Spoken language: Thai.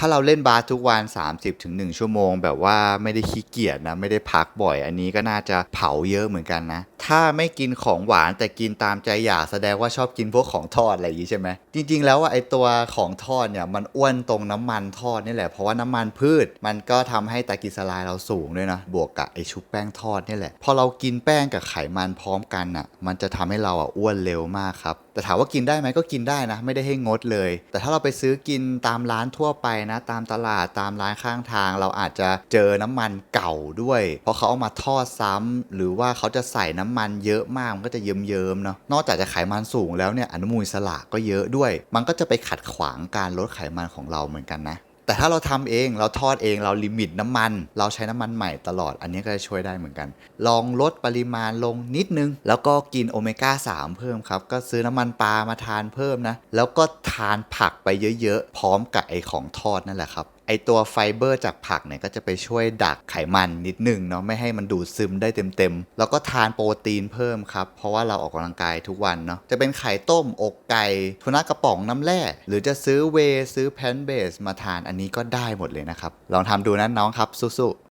ถ้าเราเล่นบาสทุกวัน 30-1ชั่วโมง แบบว่าไม่ได้ขี้เกียจนะ ไม่ได้พักบ่อย อันนี้ก็น่าจะเผาเยอะเหมือนกันนะ ถ้าไม่กินของหวานแต่กินตามใจอยากแสดงว่าชอบกินพวกของทอดอะไรอย่างนี้ใช่ไหมจริง ๆ แล้วว่าไอตัวของทอดเนี่ยมันอ้วนตรงน้ำมันทอดนี่แหละเพราะว่าน้ำมันพืช มันก็ทำให้ไตรกลีเซอไรด์เราสูงด้วยนะบวกกับไอชุบแป้งทอดนี่แหละพอเรากินแป้งกับไขมันพร้อมกันอะ มันจะทำให้เราอะอ้วนเร็วมากครับแต่ถามว่ากินได้ไหมก็กินได้นะ ไม่ได้ให้งดเลย แต่ถ้าเราไปซื้อกินตามร้านทั่วไปนะ ตามตลาดตามร้านข้างทาง เราอาจจะเจอน้ำมันเก่าด้วย เพราะเขาเอามาทอดซ้ำหรือว่าเขาจะใส่น้ำมันเยอะมากมันก็จะเยิ้มๆเนาะนอกจากจะไขมันสูงแล้วเนี่ยอนุมูลอิสระก็เยอะด้วย มันก็จะไปขัดขวางการลดไขมันของเราเหมือนกันนะ แต่ถ้าเราทำเองเราทอดเองเราลิมิตน้ำมัน เราใช้น้ำมันใหม่ตลอด อันนี้ก็จะช่วยได้เหมือนกัน ลองลดปริมาณลงนิดนึง แล้วก็กินโอเมก้า3 เพิ่มครับ ก็ซื้อน้ำมันปลามาทานเพิ่มนะ แล้วก็ทานผักไปเยอะๆ พร้อมกับไอของทอดนั่นแหละครับ ไอตัวไฟเบอร์จากผักเนี่ยก็จะไปช่วยดักไขมันนิดนึงเนาะไม่ให้มันดูดซึมได้เต็มๆ แล้วก็ทานโปรตีนเพิ่มครับ เพราะว่าเราออกกำลังกายทุกวันเนาะจะเป็นไข่ต้มอกไก่ทุนากระป๋องน้ำแร่หรือจะซื้อเวซื้อแพนเบสมาทานอันนี้ก็ได้หมดเลยนะครับ ลองทำดูนะน้องครับสู้ๆ